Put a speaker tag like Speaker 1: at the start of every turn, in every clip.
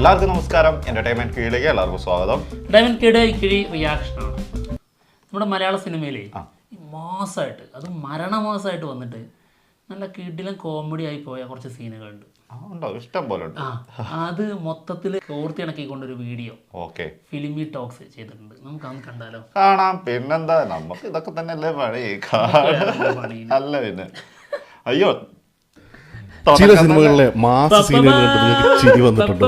Speaker 1: എല്ലാവർക്കും നമസ്കാരം. എന്റർടൈൻമെന്റ് കീഴിലേക്ക് എല്ലാവർക്കും സ്വാഗതം.
Speaker 2: ഡയമൻ കിടെ കിഴി റിയാക്ഷനാണ് നമ്മുടെ മലയാള സിനിമയിലെ മാസമായിട്ട് അത് മരണമാസമായിട്ട് വന്നിട്ട് നല്ല കിടിലം കോമഡി ആയി പോയ കുറച്ച് സീനുകളുണ്ട്.
Speaker 1: ഇഷ്ടം പോലെ ഉണ്ട്.
Speaker 2: അത് മൊത്തത്തിൽ കോർത്തിണക്കിക്കൊണ്ടൊരു വീഡിയോ.
Speaker 1: ഓക്കെ.
Speaker 2: ഫിലിമി ടോക്സ് ചെയ്തിട്ടുണ്ട്. നമുക്ക് അന്ന് കണ്ടാലോ?
Speaker 1: കാണാം. പിന്നെന്താ? നമുക്ക് ഇതൊക്കെ തന്നെ അല്ലേ
Speaker 2: പണി.
Speaker 1: അല്ല പിന്നെ. അയ്യോ
Speaker 3: ചില സിനിമകളിലെ മാസ് സീനുകൾ ചിരി വന്നിട്ടുണ്ട്.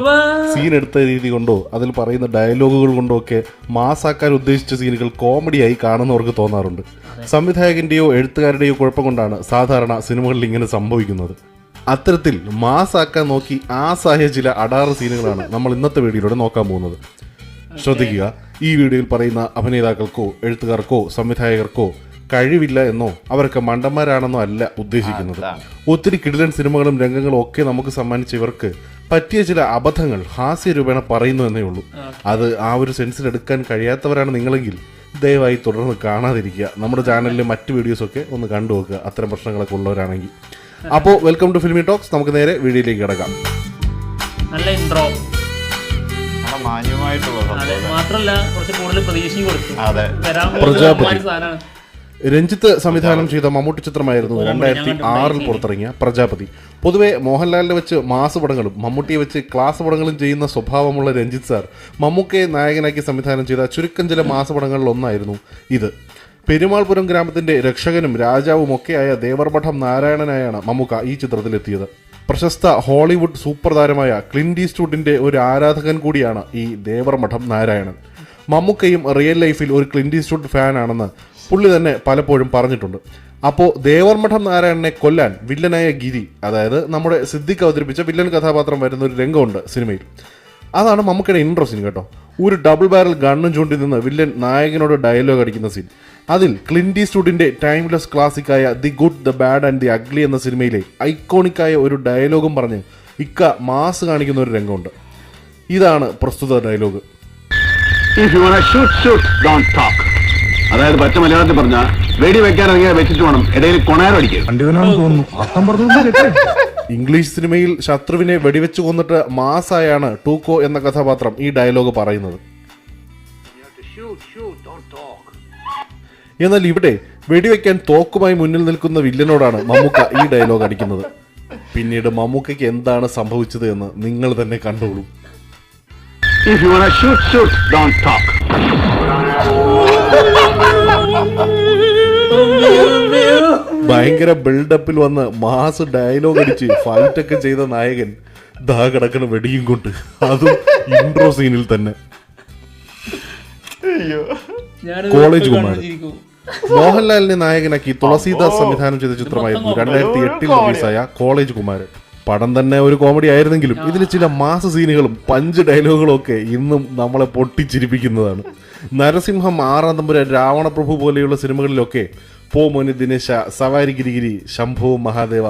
Speaker 3: സീൻ എടുത്ത രീതി കൊണ്ടോ അതിൽ പറയുന്ന ഡയലോഗുകൾ കൊണ്ടോ ഒക്കെ മാസാക്കാൻ ഉദ്ദേശിച്ച സീനുകൾ കോമഡിയായി കാണുന്നവർക്ക് തോന്നാറുണ്ട്. സംവിധായകന്റെയോ എഴുത്തുകാരുടെയോ കുഴപ്പം കൊണ്ടാണ് സാധാരണ സിനിമകളിൽ ഇങ്ങനെ സംഭവിക്കുന്നത്. അത്തരത്തിൽ മാസാക്കാൻ നോക്കി ആസായ ചില അടാറ് സീനുകളാണ് നമ്മൾ ഇന്നത്തെ വീഡിയോയിലൂടെ നോക്കാൻ പോകുന്നത്. ശ്രദ്ധിക്കുക ഈ വീഡിയോയിൽ പറയുന്ന അഭിനേതാക്കൾക്കോ എഴുത്തുകാർക്കോ സംവിധായകർക്കോ കഴിവില്ല എന്നോ അവരൊക്കെ മണ്ടന്മാരാണെന്നോ അല്ല ഉദ്ദേശിക്കുന്നത്. ഒത്തിരി കിടിലൻ സിനിമകളും രംഗങ്ങളും ഒക്കെ നമുക്ക് സമ്മാനിച്ച ഇവർക്ക് പറ്റിയ ചില അബദ്ധങ്ങൾ ഹാസ്യരൂപേണ പറയുന്നു എന്നേ ഉള്ളൂ. അത് ആ ഒരു സെൻസിൽ എടുക്കാൻ കഴിയാത്തവരാണ് നിങ്ങളെങ്കിൽ ദയവായി തുടർന്ന് കാണാതിരിക്കുക. നമ്മുടെ ചാനലിലെ മറ്റ് വീഡിയോസൊക്കെ ഒന്ന് കണ്ടു നോക്കുക. അത്തരം പ്രശ്നങ്ങളൊക്കെ ഉള്ളവരാണെങ്കിൽ. അപ്പോൾ വെൽക്കം ടു ഫിലിമി ടോക്സ്. നമുക്ക് നേരെ വീഡിയോയിലേക്ക് കിടക്കാം.
Speaker 2: നല്ല ഇൻട്രോ
Speaker 1: മാന്യമായിട്ടുള്ള
Speaker 2: മാത്രമല്ല കുറച്ച് കൂടുതൽ പ്രതീക്ഷയും കൊടുക്കും
Speaker 1: അതെ.
Speaker 2: വരാൻ. സാധനമാണ്.
Speaker 3: രഞ്ജിത്ത് സംവിധാനം ചെയ്ത മമ്മൂട്ടി ചിത്രമായിരുന്നു രണ്ടായിരത്തി ആറിൽ പുറത്തിറങ്ങിയ പ്രജാപതി. പൊതുവെ മോഹൻലാലിനെ വെച്ച് മാസ് പടങ്ങളും മമ്മൂട്ടിയെ വെച്ച് ക്ലാസ് പടങ്ങളും ചെയ്യുന്ന സ്വഭാവമുള്ള രഞ്ജിത്ത് സാർ മമ്മൂക്കയെ നായകനാക്കി സംവിധാനം ചെയ്ത ചുരുക്കം ചില മാസ് പടങ്ങളിൽ ഒന്നായിരുന്നു ഇത്. പെരുമാൾപുരം ഗ്രാമത്തിന്റെ രക്ഷകനും രാജാവും ഒക്കെയായ ദേവർമഠം നാരായണനായാണ് മമ്മൂക്ക ഈ ചിത്രത്തിലെത്തിയത്. പ്രശസ്ത ഹോളിവുഡ് സൂപ്പർ താരമായ ക്ലിൻഡ് ഈസ്റ്റ്വുഡിന്റെ ഒരു ആരാധകൻ കൂടിയാണ് ഈ ദേവർമഠം നാരായണൻ. മമ്മൂക്കയും റിയൽ ലൈഫിൽ ഒരു ക്ലിൻഡ് ഈസ്റ്റ്വുഡ് ഫാൻ ആണെന്ന് പുള്ളി തന്നെ പലപ്പോഴും പറഞ്ഞിട്ടുണ്ട്. അപ്പോൾ ദേവർമഠം നാരായണനെ കൊല്ലാൻ വില്ലനായ ഗിരി അതായത് നമ്മുടെ സിദ്ദിഖ് അവതരിപ്പിച്ച വില്ലൻ കഥാപാത്രം വരുന്ന ഒരു രംഗമുണ്ട് സിനിമയിൽ. അതാണ് മമ്മൂക്കയുടെ ഇൻട്രോ സീൻ കേട്ടോ. ഒരു ഡബിൾ ബാരൽ ഗണ്ണും ചൂണ്ടി നിന്ന് വില്ലൻ നായകനോട് ഡയലോഗ് അടിക്കുന്ന സീൻ അതിൽ ക്ലിന്റി സ്റ്റുഡിന്റെ timeless ക്ലാസിക്കായ the good the bad and the ugly എന്ന സിനിമയിലെ ഐക്കോണിക്കായ ഒരു ഡയലോഗും പറഞ്ഞ് ഇക്ക മാസ് കാണിക്കുന്ന ഒരു രംഗമുണ്ട്. ഇതാണ് പ്രസ്തുത dialogue
Speaker 4: If you shoot, shoot, don't talk. അതായത് പച്ച മലയാളത്തിൽ പറഞ്ഞ വെടി വെക്കാൻ ഇറങ്ങിയാൽ വെച്ചിട്ട് വേണം. ഇടയിൽ കൊണാരം അടിക്കുക
Speaker 5: പണ്ഡിതനാണെന്ന് തോന്നുന്നു. അർത്ഥം പറഞ്ഞു കേട്ടേ.
Speaker 3: ഇംഗ്ലീഷ് സിനിമയിൽ ശത്രുവിനെ വെടിവെച്ച് കൊന്നിട്ട് മാസായാണ് ടൂക്കോ എന്ന കഥാപാത്രം ഈ ഡയലോഗ് പറയുന്നത്. എന്നാൽ ഇവിടെ വെടിവെക്കാൻ തോക്കുമായി മുന്നിൽ നിൽക്കുന്ന വില്ലനോടാണ് മമ്മൂക്ക ഈ ഡയലോഗ് അടിക്കുന്നത്. പിന്നീട് മമ്മൂക്കയ്ക്ക് എന്താണ് സംഭവിച്ചത് എന്ന് നിങ്ങൾ തന്നെ കണ്ടോളൂ.
Speaker 4: If you wanna shoot, shoot, don't talk.
Speaker 3: ഭയങ്കര ബിൽഡപ്പിൽ വന്ന് മാസ് ഡയലോഗ് അടിച്ച് ഫൈറ്റ് ഒക്കെ ചെയ്ത നായകൻ ദാ കിടക്കണ വെടിയും കൊണ്ട്. അതും ഇൻട്രോ സീനിൽ തന്നെ. കോളേജ് കുമാരൻ. മോഹൻലാലിനെ നായകനാക്കി തുളസീദാസ് സംവിധാനം ചെയ്ത ചിത്രമായിരുന്നു. രണ്ടായിരത്തി എട്ടിൽ റിലീസായ കോളേജ് കുമാരൻ. പടം തന്നെ ഒരു കോമഡി ആയിരുന്നെങ്കിലും ഇതിൽ ചില മാസ സീനുകളും പഞ്ച് ഡയലോഗുകളും ഒക്കെ ഇന്നും നമ്മളെ പൊട്ടിച്ചിരിപ്പിക്കുന്നതാണ്. നരസിംഹം ആറാം തമ്പുരാൻ രാവണപ്രഭു പോലെയുള്ള സിനിമകളിലൊക്കെ പോ മോനി ദിനേശ സവാരി ഗിരിഗിരി ശംഭു മഹാദേവ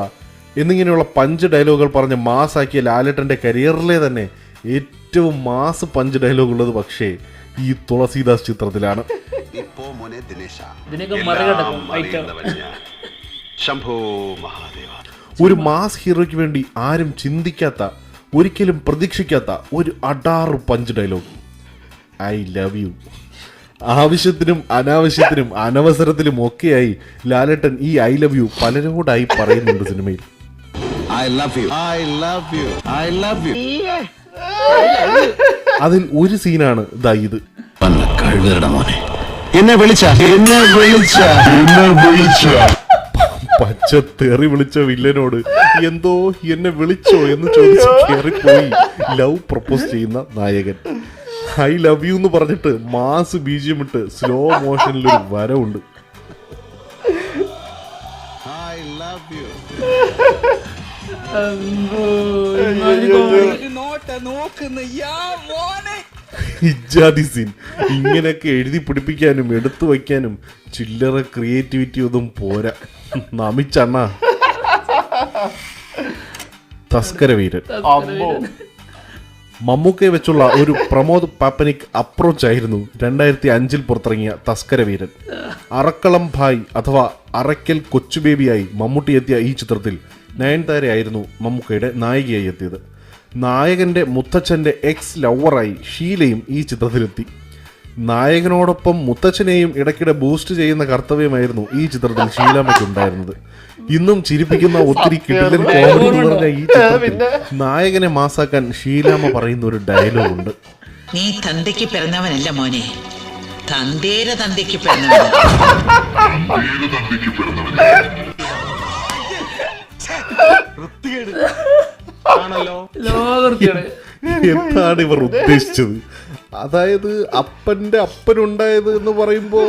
Speaker 3: എന്നിങ്ങനെയുള്ള പഞ്ച് ഡയലോഗുകൾ പറഞ്ഞ് മാസാക്കിയ ലാലേട്ടന്റെ കരിയറിലെ തന്നെ ഏറ്റവും മാസ് പഞ്ച് ഡയലോഗ് ഉള്ളത് പക്ഷേ ഈ തുളസീദാസ് ചിത്രത്തിലാണ്.
Speaker 4: ശംഭോ മഹാദേവ.
Speaker 3: ഒരു മാസ് ഹീറോയ്ക്ക് വേണ്ടി ആരും ചിന്തിക്കാത്ത ഒരിക്കലും പ്രതീക്ഷിക്കാത്ത ഒരു അടാറ് punch dialogue I love you ആവശ്യത്തിനും അനാവശ്യത്തിനും അനവസരത്തിലും ഒക്കെയായി ലാലേട്ടൻ ഈ ഐ ലവ് യു പലരോടായി പറയുന്നുണ്ട് സിനിമയിൽ. അതിൽ ഒരു സീനാണ് ദാ ഇത്.
Speaker 4: എന്നെ വിളിച്ച? എന്നെ വിളിച്ച? എന്നെ വിളിച്ച?
Speaker 3: പച്ച തെറി വിളിച്ച വില്ലനോട് എന്തോ എന്നെ വിളിച്ചോ എന്ന് ചോദിച്ച് കയറിപ്പോയി ലവ് പ്രപ്പോസ് ചെയ്യുന്ന നായകൻ ഐ ലവ് യു എന്ന് പറഞ്ഞിട്ട് മാസ് ബീജിയം ഇട്ട് സ്ലോ മോഷനിൽ ഒരു വരവുണ്ട്
Speaker 4: ഐ ലവ് യു
Speaker 3: ഇജാതി സീൻ ഇങ്ങനെയൊക്കെ എഴുതി പിടിപ്പിക്കാനും എടുത്തു വയ്ക്കാനും ചില്ലറ ക്രിയേറ്റിവിറ്റി ഒന്നും പോരാ. നമിച്ചണ്ണ. തസ്കര വീരൻ.
Speaker 1: അമ്മോ.
Speaker 3: മമ്മൂക്കയെ വെച്ചുള്ള ഒരു പ്രമോദ് പാപ്പനിക് അപ്രോച്ച് ആയിരുന്നു രണ്ടായിരത്തി അഞ്ചിൽ പുറത്തിറങ്ങിയ തസ്കര വീരൻ. അറക്കളം ഭായ് അഥവാ അറയ്ക്കൽ കൊച്ചുബേബിയായി മമ്മൂട്ടി എത്തിയ ഈ ചിത്രത്തിൽ നയൻതാരയായിരുന്നു മമ്മൂക്കയുടെ നായികയായി എത്തിയത്. നായകന്റെ മുത്തച്ഛന്റെ എക്സ് ലവറായി ഷീലയും ഈ ചിത്രത്തിലെത്തി. നായകനോടൊപ്പം മുത്തച്ഛനെയും ഇടയ്ക്കിടെ ബൂസ്റ്റ് ചെയ്യുന്ന കർത്തവ്യമായിരുന്നു ഈ ചിത്രത്തിൽ ഷീലാമ്മയ്ക്ക് ഉണ്ടായിരുന്നത്. ഇന്നും ചിരിപ്പിക്കുന്ന ഒത്തിരി കിടിലൻ കോമഡി നിറഞ്ഞ ഈ ചിത്രത്തിൽ നായകനെ മാസാക്കാൻ ഷീലാമ്മ പറയുന്ന ഒരു ഡയലോഗ് ഉണ്ട്.
Speaker 6: നീ തന്തയ്ക്ക് പിറന്നവനല്ല മോനെ. തന്തേര തന്തയ്ക്ക് പിറന്നവൻ
Speaker 3: എന്താണ് ഇവർ ഉദ്ദേശിച്ചത്? അതായത് അപ്പന്റെ അപ്പനുണ്ടായത് എന്ന് പറയുമ്പോൾ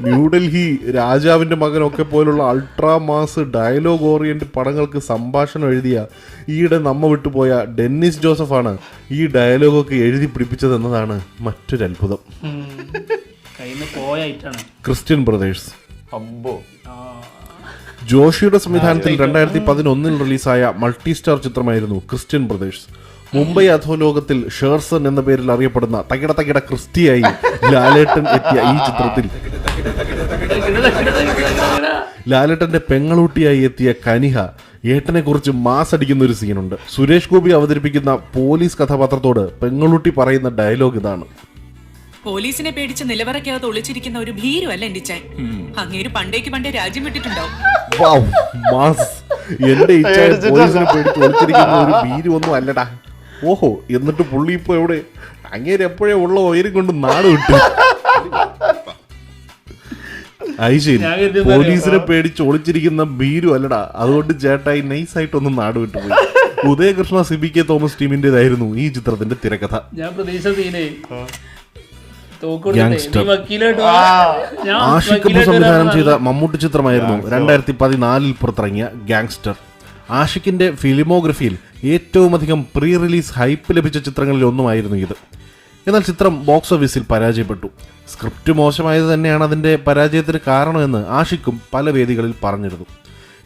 Speaker 3: ന്യൂഡൽഹി രാജാവിന്റെ മകനൊക്കെ പോലുള്ള അൾട്രാ മാസ് ഡയലോഗ് ഓറിയന്റ് പടങ്ങൾക്ക് സംഭാഷണം എഴുതിയ ഈയിടെ നമ്മ വിട്ടുപോയ ഡെന്നിസ് ജോസഫാണ് ഈ ഡയലോഗൊക്കെ എഴുതി പിടിപ്പിച്ചത് എന്നതാണ് മറ്റൊരു അത്ഭുതം
Speaker 2: കയ്യിൽ പോയ ഐറ്റാണ്.
Speaker 3: Christian Brothers.
Speaker 1: അമ്പോ.
Speaker 3: ജോഷിയുടെ സംവിധാനത്തിൽ രണ്ടായിരത്തി പതിനൊന്നിൽ റിലീസായ മൾട്ടി സ്റ്റാർ ചിത്രമായിരുന്നു ക്രിസ്ത്യൻ ബ്രദേഴ്സ്. മുംബൈ അധോലോകത്തിൽ ഷേർസൺ എന്ന പേരിൽ അറിയപ്പെടുന്ന തകിട തകിട ക്രിസ്തിയായി ലാലേട്ടൻ എത്തിയ ഈ ചിത്രത്തിൽ. ലാലേട്ടന്റെ പെങ്ങളൂട്ടിയായി എത്തിയ കനിഹ ഏട്ടനെ കുറിച്ച് മാസടിക്കുന്ന ഒരു സീനുണ്ട്. സുരേഷ് ഗോപി അവതരിപ്പിക്കുന്ന പോലീസ് കഥാപാത്രത്തോട് പെങ്ങളൂട്ടി പറയുന്ന ഡയലോഗ് ഇതാണ്.
Speaker 7: പോലീസിനെ പേടിച്ച് നിലവറയ്ക്കകത്ത് ഒളിച്ചിരിക്കുന്ന ഒരു ഭീരുവല്ല എന്റെ ചാൻ അങ്ങേര് പണ്ടേക്ക് പണ്ടേ രാജ്യം വിട്ടിട്ടുണ്ടാവും.
Speaker 3: എന്റെ പോലീസിനെ പേടിച്ച് ഒളിച്ചിരിക്കുന്ന ഒരു ഭീരു അല്ലടാ. ഓഹോ എന്നിട്ട് പുള്ളി ഇപ്പൊ എവിടെ? അങ്ങേര് എപ്പോഴേ ഉള്ള ഉയരം കൊണ്ട് നാട് വിട്ടു.
Speaker 2: ഐശ്വര്യ
Speaker 3: പോലീസിനെ പേടിച്ച് ഒളിച്ചിരിക്കുന്ന ഭീരു അല്ലടാ. അതുകൊണ്ട് ചേട്ടായി നൈസായിട്ടൊന്നും നാട് വിട്ടുപോയി ഉദയകൃഷ്ണ സിബി കെ തോമസ് ടീമിന്റേതായിരുന്നു ഈ ചിത്രത്തിന്റെ തിരക്കഥ.
Speaker 2: ഞാൻ പ്രതീക്ഷ
Speaker 3: ആഷിഖ് സംവിധാനം ചെയ്ത മമ്മൂട്ടി ചിത്രമായിരുന്നു രണ്ടായിരത്തി പതിനാലിൽ പുറത്തിറങ്ങിയ ഗാങ്സ്റ്റർ ആഷിക്കിന്റെ ഫിലിമോഗ്രഫിയിൽ ഏറ്റവും അധികം പ്രീ റിലീസ് ഹൈപ്പ് ലഭിച്ച ചിത്രങ്ങളിൽ ഒന്നുമായിരുന്നു ഇത്. എന്നാൽ ചിത്രം ബോക്സ് ഓഫീസിൽ പരാജയപ്പെട്ടു. സ്ക്രിപ്റ്റ് മോശമായത് തന്നെയാണ് അതിന്റെ പരാജയത്തിന് കാരണമെന്ന് ആഷിക്കും പല വേദികളിൽ പറഞ്ഞിരുന്നു.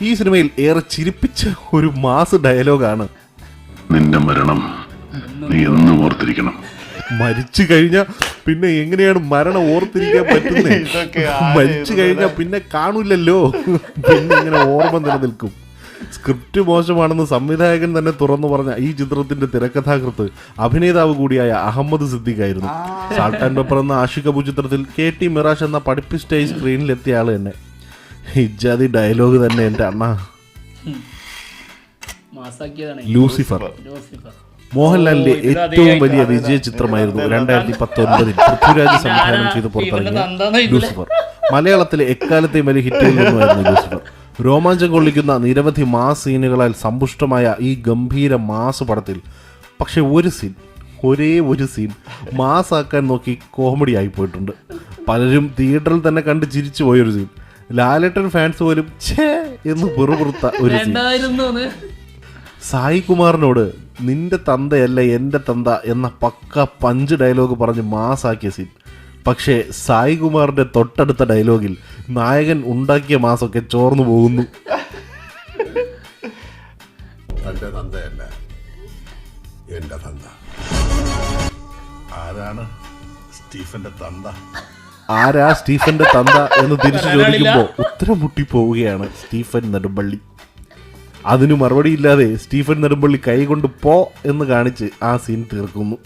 Speaker 3: ഈ സിനിമയിൽ ഏറെ ചിരിപ്പിച്ച ഒരു മാസ് ഡയലോഗാണ്
Speaker 4: നിന്റെ മരണം നീ എന്നും ഓർത്തിരിക്കണം.
Speaker 3: മരിച്ചു കഴിഞ്ഞാൽ പിന്നെ എങ്ങനെയാണ് മരണം ഓർത്തിരിക്കാൻ പറ്റുന്നത് മരിച്ചു കഴിഞ്ഞാൽ പിന്നെ കാണൂലല്ലോ പിന്നെ ഇങ്ങനെ ഓർമ്മ നിലനിൽക്കും. സ്ക്രിപ്റ്റ് മോശമാണെന്ന് സംവിധായകൻ തന്നെ തുറന്നു പറഞ്ഞ ഈ ചിത്രത്തിന്റെ തിരക്കഥാകൃത്ത് അഭിനേതാവ് കൂടിയായ അഹമ്മദ് സിദ്ദിഖ് ആയിരുന്നു സാൾട്ട് ആൻഡ് പെപ്പർ എന്ന ആഷിക് അബു ചിത്രത്തിൽ കെ ടി മിറാഷ് എന്ന പഠിപ്പിസ്റ്റായി സ്ക്രീനിൽ എത്തിയ ആൾ തന്നെ. ഇജാതി ഡയലോഗ് തന്നെ എന്റെ അണ്ണ. ലൂസിഫർ.
Speaker 2: ലൂസിഫർ.
Speaker 3: മോഹൻലാലിന്റെ ഏറ്റവും വലിയ വിജയ ചിത്രമായിരുന്നു രണ്ടായിരത്തി പത്തൊൻപതിൽ പൃഥ്വിരാജ് സംവിധാനം ചെയ്ത് പുറത്തിറങ്ങിയ ലൂസിഫർ. മലയാളത്തിലെ എക്കാലത്തെയും വലിയ ഹിറ്റുകളിൽ നിന്നുമായിരുന്നു ലൂസിഫർ. രോമാഞ്ചം കൊള്ളിക്കുന്ന നിരവധി മാസ് സീനുകളാൽ സമ്പുഷ്ടമായ ഈ ഗംഭീര മാസ് പടത്തിൽ. പക്ഷെ ഒരു സീൻ ഒരേ ഒരു സീൻ മാസാക്കാൻ നോക്കി കോമഡി ആയി പോയിട്ടുണ്ട്. പലരും തിയേറ്ററിൽ തന്നെ കണ്ട് ചിരിച്ചു പോയൊരു സീൻ. ലാലേട്ടൻ ഫാൻസ് പോലും ഛേ എന്ന് പെറുപുറുത്ത ഒരു സീൻ. സായി കുമാറിനോട് നിന്റെ തന്തയല്ല എന്റെ തന്ത എന്ന പക്ക പഞ്ച് ഡയലോഗ് പറഞ്ഞ് മാസാക്കിയ സീൻ പക്ഷേ സായി കുമാറിന്റെ തൊട്ടടുത്ത ഡയലോഗിൽ നായകൻ ഉണ്ടാക്കിയ മാസമൊക്കെ ചോർന്നു പോകുന്നു.
Speaker 8: തന്തയല്ല തന്ത. ആരാണ് സ്റ്റീഫന്റെ തന്ത?
Speaker 3: ആരാ സ്റ്റീഫന്റെ തന്ത എന്ന് തിരിച്ചു ചോദിക്കുമ്പോൾ ഉത്തരം മുട്ടി പോവുകയാണ് സ്റ്റീഫൻ നെടുമ്പള്ളി. അതിനു മറുപടിയില്ലാതെ സ്റ്റീഫൻ നെടുമ്പള്ളി കൈ കൊണ്ട് പോ എന്ന് കാണിച്ച് ആ സീൻ തീർക്കുന്നു.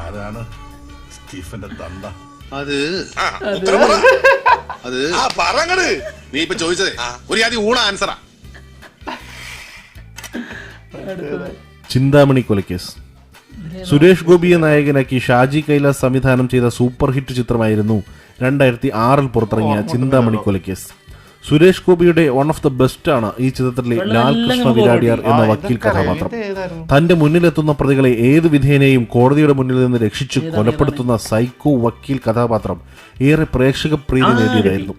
Speaker 8: ആരാണ് സ്റ്റീഫന്റെ തന്ത?
Speaker 9: അത് അത് ആ പറങ്ങട്. നീ ഇപ്പൊ ചോദിച്ചതേ ഒരു ആദ്യം ഊണ ആൻസറാ
Speaker 3: ചിന്താമണി കൊലക്കേസ്. സുരേഷ് ഗോപിയെ നായകനാക്കി ഷാജി കൈലാസ് സംവിധാനം ചെയ്ത സൂപ്പർ ഹിറ്റ് ചിത്രമായിരുന്നു രണ്ടായിരത്തി ആറിൽ പുറത്തിറങ്ങിയ ചിന്താമണി കൊലക്കേസ്. സുരേഷ് ഗോപിയുടെ വൺ ഓഫ് ദ ബെസ്റ്റ് ആണ് ഈ ചിത്രത്തിലെ ലാൽ കൃഷ്ണ വിരാടിയാർ എന്ന വക്കീൽ കഥാപാത്രം. തന്റെ മുന്നിലെത്തുന്ന പ്രതികളെ ഏത് വിധേനയും കോടതിയുടെ മുന്നിൽ നിന്ന് രക്ഷിച്ചു കൊലപ്പെടുത്തുന്ന സൈക്കോ വക്കീൽ കഥാപാത്രം. ഏറെ പ്രേക്ഷക പ്രീതി നേടിയതായിരുന്നു.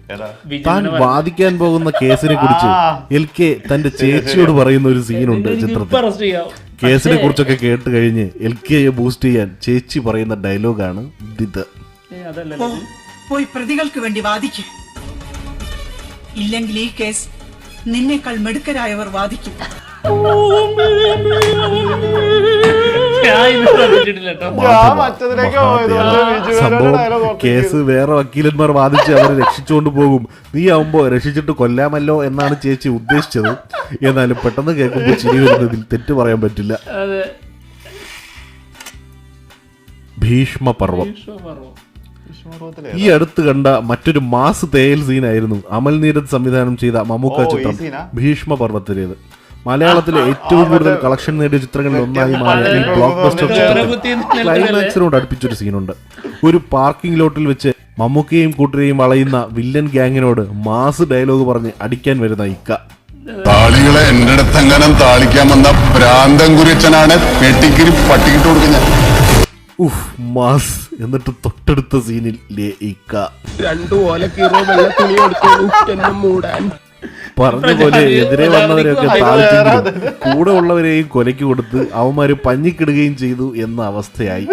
Speaker 3: താൻ വാദിക്കാൻ പോകുന്ന കേസിനെ കുറിച്ച് എൽ കെ തന്റെ ചേച്ചിയോട് പറയുന്ന ഒരു സീനുണ്ട് ചിത്രത്തിൽ. കേസിനെ കുറിച്ചൊക്കെ കേട്ട് കഴിഞ്ഞ് എൽ കെയെ ബൂസ്റ്റ് ചെയ്യാൻ ചേച്ചി പറയുന്ന ഡയലോഗാണ്
Speaker 2: ദിത്
Speaker 6: പോയി പ്രതികൾക്ക് വേണ്ടി വാദിക്കും. ഇല്ലെങ്കിൽ ഈ കേസ് നിന്നേക്കാൾ മിടുക്കരായവർ വാദിക്കും.
Speaker 3: സംഭവം കേസ് വേറെ വക്കീലന്മാർ വാദിച്ച് അവരെ രക്ഷിച്ചുകൊണ്ട് പോകും. നീ ആവുമ്പോ രക്ഷിച്ചിട്ട് കൊല്ലാമല്ലോ എന്നാണ് ചേച്ചി ഉദ്ദേശിച്ചത്. എന്നാലും പെട്ടെന്ന് കേൾക്കുമ്പോൾ ചിരി വരുന്നതിൽ തെറ്റ് പറയാൻ പറ്റില്ല. ഭീഷ്മപർവം
Speaker 2: വിശ്വപർവം.
Speaker 1: വിഷ്ണുപർവത്തിലെ
Speaker 3: ഈ അടുത്ത് കണ്ട മറ്റൊരു മാസ് തേയൽ സീനായിരുന്നു. അമൽ നീരത് സംവിധാനം ചെയ്ത മമ്മൂക്ക ചിത്രം.
Speaker 1: ഭീഷ്മ
Speaker 3: പർവത്തിലേത് മലയാളത്തിലെ ഏറ്റവും കൂടുതൽ കളക്ഷൻ നേടിയ ചിത്രങ്ങളിൽ ഒന്നായി മാറിയ ഈ ബ്ലോക്ക് ബസ്റ്റർ ചിത്രത്തിൽ ക്ലൈമാക്സിനോട് അടുപ്പിച്ചൊരു സീനുണ്ട്. ഒരു പാർക്കിംഗ് ലോട്ടിൽ വെച്ച് മമ്മൂക്കയും കൂട്ടരെയും വളയുന്ന വില്ലൻ ഗ്യാങ്ങിനോട് മാസ് ഡയലോഗ് പറഞ്ഞ് അടിക്കാൻ വരുന്ന ഇക്ക.
Speaker 9: താളികളെ എന്റെ അടുത്തെങ്ങനെ താളിക്കാൻ വന്ന ഭ്രാന്തൻ കുരിച്ചനാണ് പെട്ടിക്കിരി പട്ടിക്കിട്ട് കൊടുക്കുന്ന
Speaker 3: ഉഫ് മാസ്. എന്നിട്ട് തൊട്ടടുത്ത സീനിൽ ലേ ഇക്ക.
Speaker 5: ഓല വെള്ള തുണി മൂടാൻ.
Speaker 3: പറഞ്ഞ പോലെ എതിരെ വന്നവരെയൊക്കെ താഴ്ചെങ്കിലും കൂടെ ഉള്ളവരെയും കൊലയ്ക്ക് കൊടുത്ത് അവന്മാര് പഞ്ഞിക്കിടുകയും ചെയ്തു എന്ന അവസ്ഥയായി.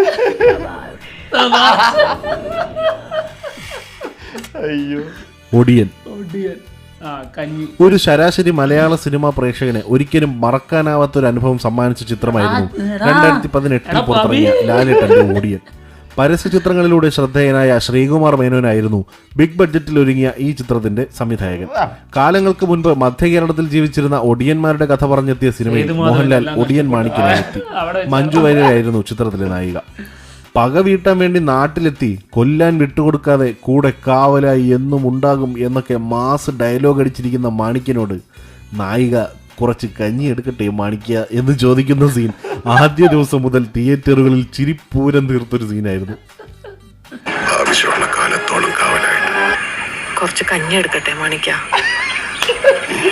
Speaker 1: അയ്യോ
Speaker 3: ഒടിയൻ.
Speaker 2: ഒടിയൻ. ആ കഞ്ഞി.
Speaker 3: ഒരു ശരാശരി മലയാള സിനിമാ പ്രേക്ഷകനെ ഒരിക്കലും മറക്കാനാവാത്ത ഒരു അനുഭവം സമ്മാനിച്ച ചിത്രമായിരുന്നു. രണ്ടായിരത്തി പതിനെട്ടിൽ പുറത്തിറങ്ങിയ ലാലേട്ടന്റെ ഓടിയൻ. പരസ്യ ചിത്രങ്ങളിലൂടെ ശ്രദ്ധേയനായ ശ്രീകുമാർ മേനോനായിരുന്നു ബിഗ് ബഡ്ജറ്റിൽ ഒരുങ്ങിയ ഈ ചിത്രത്തിന്റെ സംവിധായകൻ. കാലങ്ങൾക്ക് മുൻപ് മധ്യ കേരളത്തിൽ ജീവിച്ചിരുന്ന ഒടിയന്മാരുടെ കഥ പറഞ്ഞെത്തിയ സിനിമയിൽ മോഹൻലാൽ ഒടിയൻ
Speaker 2: വെച്ച്.
Speaker 3: മഞ്ജു വാര്യരായിരുന്നു ചിത്രത്തിലെ നായിക. പക വീട്ടാൻ വേണ്ടി നാട്ടിലെത്തി കൊല്ലാൻ വിട്ടുകൊടുക്കാതെ കൂടെ കാവലായി എന്നും ഉണ്ടാകും എന്നൊക്കെ മാസ് ഡയലോഗ് അടിച്ചിരിക്കുന്ന മാണിക്കനോട് നായിക കുറച്ച് കഞ്ഞി എടുക്കട്ടെ മാണിക്ക എന്ന് ചോദിക്കുന്ന സീൻ ആദ്യ ദിവസം മുതൽ തിയേറ്ററുകളിൽ ചിരിപ്പൂരം തീർത്തൊരു സീനായിരുന്നു
Speaker 9: ആവശ്യമുള്ള കാലത്തോളം കാവലായിട്ട്.
Speaker 7: കുറച്ച് കഞ്ഞി എടുക്കട്ടെ മാണിക്ക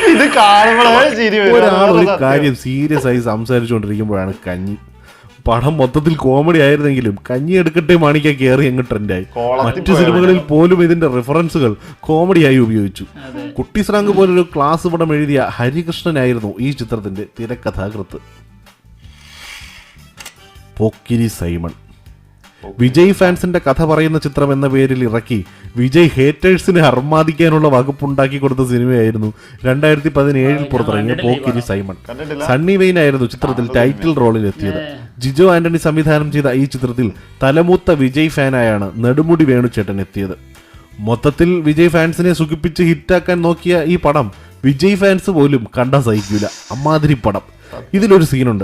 Speaker 1: ഇത്.
Speaker 3: കാര്യം സീരിയസ് ആയി സംസാരിച്ചുകൊണ്ടിരിക്കുമ്പോഴാണ് കഞ്ഞി. പടം മൊത്തത്തിൽ കോമഡി ആയിരുന്നെങ്കിലും കഞ്ഞി എടുക്കട്ടെ മാണിക്ക കയറി അങ്ങ് ട്രെൻഡായി മറ്റു സിനിമകളിൽ പോലും ഇതിന്റെ റെഫറൻസുകൾ കോമഡിയായി ഉപയോഗിച്ചു. കുട്ടി സ്രാങ്ക് പോലൊരു ക്ലാസ് പടം എഴുതിയ ഹരികൃഷ്ണനായിരുന്നു ഈ ചിത്രത്തിന്റെ തിരക്കഥാകൃത്ത്. പോക്കിരി സൈമൺ. വിജയ് ഫാൻസിന്റെ കഥ പറയുന്ന ചിത്രം എന്ന പേരിൽ ഇറക്കി വിജയ് ഹേറ്റേഴ്സിനെ അർമാദിക്കാനുള്ള വകുപ്പുണ്ടാക്കി കൊടുത്ത സിനിമയായിരുന്നു രണ്ടായിരത്തി പതിനേഴിൽ പുറത്തിറങ്ങിയ പോക്കിരി സൈമൺ. സണ്ണി വെയിൻ ആയിരുന്നു ചിത്രത്തിൽ ടൈറ്റിൽ റോളിൽ എത്തിയത്. ജിജോ ആന്റണി സംവിധാനം ചെയ്ത ഈ ചിത്രത്തിൽ തലമൂത്ത വിജയ് ഫാനായാണ് നെടുമുടി വേണുചേട്ടൻ എത്തിയത്. മൊത്തത്തിൽ വിജയ് ഫാൻസിനെ സുഖിപ്പിച്ച് ഹിറ്റാക്കാൻ നോക്കിയ ഈ പടം വിജയ് ഫാൻസ് പോലും കണ്ടാ സഹിക്കില്ല അമ്മാതിരി പടം. ഇതിലൊരു സീനുണ്ട്.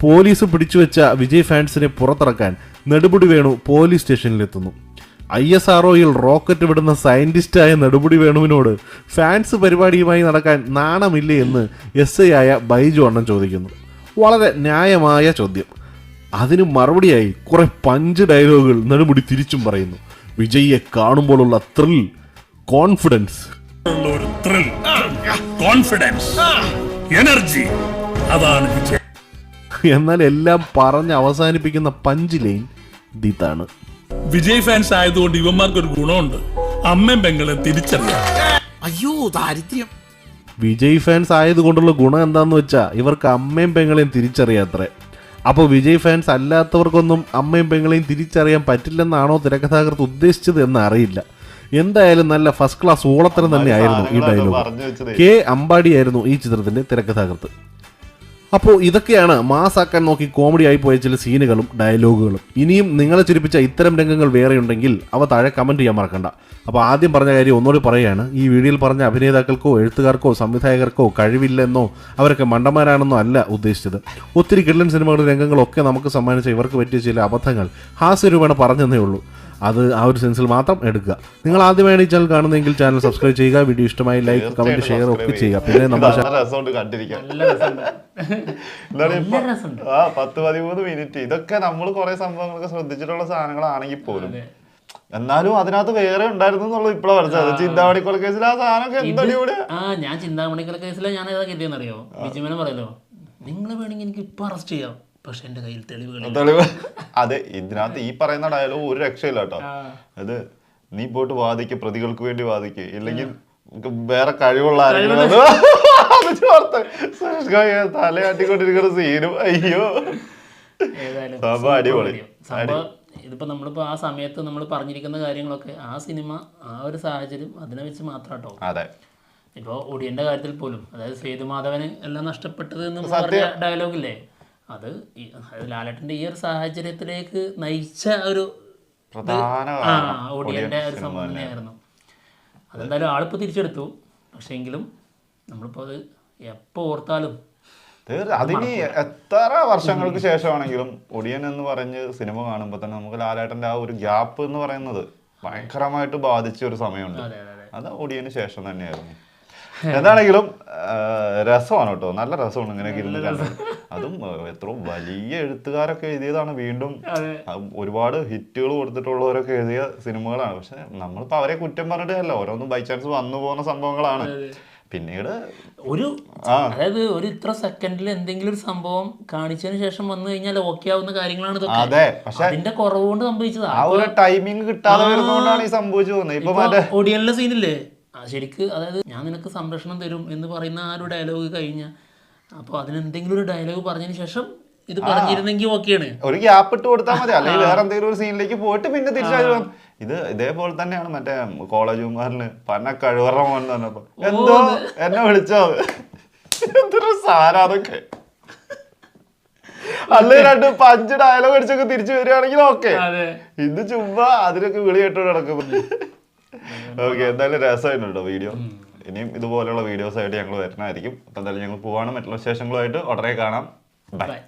Speaker 3: പോലീസ് പിടിച്ചുവെച്ച വിജയ് ഫാൻസിനെ പുറത്തിറക്കാൻ നെടുപുടി വേണു പോലീസ് സ്റ്റേഷനിലെത്തുന്നു. ഐ എസ് ആർ റോക്കറ്റ് വിടുന്ന സയന്റിസ്റ്റായ നെടുമുടി വേണുവിനോട് ഫാൻസ് പരിപാടിയുമായി നടക്കാൻ നാണമില്ലേ എന്ന് എസ് ഐ ആയ ബൈജു അണ്ണൻ ചോദിക്കുന്നു. വളരെ ന്യായമായ ചോദ്യം. അതിന് മറുപടിയായി കുറെ പഞ്ച് ഡയലോഗുകൾ നെടുമുടി തിരിച്ചും പറയുന്നു. വിജയിയെ കാണുമ്പോഴുള്ള ത്രിൽ കോൺഫിഡൻസ്
Speaker 5: കോൺഫിഡൻസ് എനർജി അതാണ്
Speaker 3: എന്നാൽ എല്ലാം പറഞ്ഞ് അവസാനിപ്പിക്കുന്ന പഞ്ച് ലൈൻ ഇതാണ്.
Speaker 5: വിജയ് ഫാൻസ് ആയതുകൊണ്ട് ഇവന്മാർക്ക് ഒരു ഗുണമുണ്ട് അമ്മയും പെങ്ങളെ തിരിച്ചറിയാം
Speaker 9: അയ്യോ ദാരിദ്ര്യം
Speaker 3: വിജയ് ഫാൻസ് ആയതുകൊണ്ടുള്ള ഗുണം എന്താന്ന് വെച്ചാ ഇവർക്ക് അമ്മയും പെങ്ങളെയും തിരിച്ചറിയാത്രേ അപ്പോൾ വിജയ് ഫാൻസ് അല്ലാത്തവർക്കൊന്നും അമ്മയും പെങ്ങളെയും തിരിച്ചറിയാൻ പറ്റില്ലെന്നാണോ തിരക്കഥാകൃത്ത് ഉദ്ദേശിച്ചത് എന്ന് അറിയില്ല എന്തായാലും നല്ല ഫസ്റ്റ് ക്ലാസ് ഊളത്തരം തന്നെയായിരുന്നു ഈ ഡയലോഗ് കെ അമ്പാടി ആയിരുന്നു ഈ ചിത്രത്തിന്റെ തിരക്കഥാകൃത്ത് അപ്പോൾ ഇതൊക്കെയാണ് മാസാക്കാൻ നോക്കി കോമഡി ആയി പോയ ചില സീനുകളും ഡയലോഗുകളും ഇനിയും നിങ്ങളെ ചിരിപ്പിച്ച ഇത്തരം രംഗങ്ങൾ വേറെ ഉണ്ടെങ്കിൽ അവ താഴെ കമന്റ് ചെയ്യാൻ മറക്കണ്ട. അപ്പോൾ ആദ്യം പറഞ്ഞ കാര്യം ഒന്നുകൂടി പറയുകയാണ്. ഈ വീഡിയോയിൽ പറഞ്ഞ അഭിനേതാക്കൾക്കോ എഴുത്തുകാർക്കോ സംവിധായകർക്കോ കഴിവില്ലെന്നോ അവരൊക്കെ മണ്ടന്മാരാണെന്നോ അല്ല ഉദ്ദേശിച്ചത്. ഒത്തിരി കിള്ളൻ സിനിമകളുടെ രംഗങ്ങളൊക്കെ നമുക്ക് സമ്മാനിച്ച ഇവർക്ക് പറ്റിയ ചില അബദ്ധങ്ങൾ ഹാസ്യരൂപേണ പറഞ്ഞതേ ഉള്ളൂ. അത് ആ ഒരു സെൻസിൽ മാത്രം എടുക്കുക. നിങ്ങൾ ആദ്യമായി ഈ ചാനൽ കാണുന്നതെങ്കിൽ ചാനൽ സബ്സ്ക്രൈബ് ചെയ്യുക വീഡിയോ ഇഷ്ടമായി ലൈക്ക് കമന്റ് ഷെയർ ഒക്കെ ചെയ്യുക. പിന്നെ നമ്മുടെ
Speaker 1: രസമുണ്ട് ആ പത്ത് പതിമൂന്ന് മിനിറ്റ് ഇതൊക്കെ നമ്മൾ കുറെ സംഭവങ്ങളൊക്കെ ശ്രദ്ധിച്ചിട്ടുള്ള സാധനങ്ങളാണെങ്കിൽ പോലും. എന്നാലും അതിനകത്ത് വേറെ ഉണ്ടായിരുന്നു എന്നുള്ളത് ഇപ്പോഴാണ് മനസ്സിലായത്. കേസിൽ കൊലക്കേസിൽ ആ സാധനമൊക്കെ എന്തടിപൊളി
Speaker 2: ആ ഞാൻ ചിന്താമണി കേസിലെ ഞാൻ ഏതാ കരുതിയെന്ന് അറിയോ പറയലോ. പറയല്ലോ നിങ്ങൾ വേണമെങ്കിൽ എനിക്ക് ഇപ്പൊ അറസ്റ്റ് ചെയ്യാം. പക്ഷെ എന്റെ കയ്യിൽ തെളിവുകൾ
Speaker 1: തെളിവ്? അതെ ഇതിനകത്ത് ഈ പറയുന്ന ഡയലോഗ് ഒരു രക്ഷയില്ല കേട്ടോ. അത് നീ പോയിട്ട് വാദിക്ക് പ്രതികൾക്ക് വേണ്ടി വാദിക്ക്. ഇല്ലെങ്കിൽ വേറെ കഴിവുള്ള ആരെങ്കിലും തലയാട്ടിക്കൊണ്ടിരിക്കുന്ന സീനും അയ്യോ. സംഭവം അടിപൊളി.
Speaker 2: സംഭവം ഇതിപ്പോ നമ്മളിപ്പോ ആ സമയത്ത് നമ്മൾ പറഞ്ഞിരിക്കുന്ന കാര്യങ്ങളൊക്കെ ആ സിനിമ ആ ഒരു സാഹചര്യം അതിനെ വെച്ച് മാത്രം കേട്ടോ
Speaker 1: അതെ.
Speaker 2: ഇപ്പോൾ ഒടിയന്റെ കാര്യത്തിൽ പോലും അതായത് സേതുമാധവന് എല്ലാം നഷ്ടപ്പെട്ടത് എന്ന് പറഞ്ഞ ഡയലോഗില്ലേ അത് ലാലട്ടിന്റെ ഈ ഒരു സാഹചര്യത്തിലേക്ക് നയിച്ച ഒരു ആ
Speaker 1: കാരണം
Speaker 2: ഒരു സംഭവം. തന്നെയായിരുന്നു. അതെന്തായാലും ആളിപ്പോൾ തിരിച്ചെടുത്തു. പക്ഷേങ്കിലും നമ്മളിപ്പോൾ അത് എപ്പോ ഓർത്താലും
Speaker 1: അതിന് എത്ര വർഷങ്ങൾക്ക് ശേഷമാണെങ്കിലും ഒടിയൻ എന്ന് പറഞ്ഞ് സിനിമ കാണുമ്പോൾ തന്നെ നമുക്ക് ലാലേട്ടന്റെ ആ ഒരു ഗ്യാപ്പ് എന്ന് പറയുന്നത് ഭയങ്കരമായിട്ട് ബാധിച്ച ഒരു സമയമുണ്ട്.
Speaker 2: അത്
Speaker 1: ഒടിയന് ശേഷം തന്നെയായിരുന്നു. എന്താണെങ്കിലും രസമാണ് കേട്ടോ. നല്ല രസമാണ് ഇങ്ങനെയൊക്കെ ഇരുന്ന് കാണാൻ അതും എത്ര വലിയ എഴുത്തുകാരൊക്കെ എഴുതിയതാണ് വീണ്ടും. ഒരുപാട് ഹിറ്റുകൾ കൊടുത്തിട്ടുള്ളവരൊക്കെ എഴുതിയ സിനിമകളാണ്. പക്ഷെ നമ്മളിപ്പോ അവരെ കുറ്റം പറഞ്ഞിട്ടല്ല ഓരോന്നും ബൈ ചാൻസ് വന്നു പോകുന്ന സംഭവങ്ങളാണ്. പിന്നീട്
Speaker 2: ഒരു അതായത് ഒരു ഇത്ര സെക്കൻഡിൽ എന്തെങ്കിലും ഒരു സംഭവം കാണിച്ചതിന് ശേഷം വന്നു കഴിഞ്ഞാൽ ഓക്കെ ആവുന്ന കാര്യങ്ങളാണ്
Speaker 1: അതെ, പക്ഷെ
Speaker 2: അതിന്റെ കുറവ് കൊണ്ട് സംഭവിച്ചതാ.
Speaker 1: ആ ഒരു ടൈമിംഗ് കിട്ടാതെ വരുന്നതുകൊണ്ടാണ് ഈ സംഭവിച്ചു പോകുന്നത്. ഇപ്പൊ
Speaker 2: ഒടിയലിന്റെ സീനില്ലേ ശരിക്ക് അതായത് ഞാൻ നിനക്ക് സംരക്ഷണം തരും എന്ന് പറയുന്ന ആ ഒരു ഡയലോഗ് കഴിഞ്ഞ അപ്പോൾ അതിനെന്തെങ്കിലും ഒരു ഡയലോഗ് പറഞ്ഞതിന് ശേഷം ഇത് പറഞ്ഞിരുന്നെങ്കിൽ ഓക്കെയാണ്.
Speaker 1: ഒരു ഗ്യാപ്പ് ഇട്ട് കൊടുത്താൽ മതി. അല്ലെങ്കിൽ വേറെ എന്തെങ്കിലും ഒരു സീനിലേക്ക് പോയിട്ട് പിന്നെ തിരിച്ചു ഇത് ഇതേപോലെ തന്നെയാണ് മറ്റേ കോളേജ് കുമാറിന് പന്ന കഴിവറ മോൻ പറഞ്ഞപ്പോ എന്തോ എന്നെ വിളിച്ചോ? എന്തൊരു അതൊക്കെ. അല്ലെ രണ്ട് പഞ്ച് ഡയലോഗ് അടിച്ചൊക്കെ തിരിച്ചു വരികയാണെങ്കിൽ ഓക്കെ. ഇത് ചുമ്മാ അതിനൊക്കെ വിളി കേട്ടോ നടക്കും ഓക്കെ എന്തായാലും രസമായിരുന്നു കേട്ടോ വീഡിയോ ഇനിയും ഇതുപോലെയുള്ള വീഡിയോസ് ആയിട്ട് ഞങ്ങൾ വരുന്നതായിരിക്കും. അപ്പം എന്തായാലും ഞങ്ങൾ പോവാണ്. മറ്റുള്ള വിശേഷങ്ങളുമായിട്ട് ഉടനെ കാണാം. Bye
Speaker 2: bye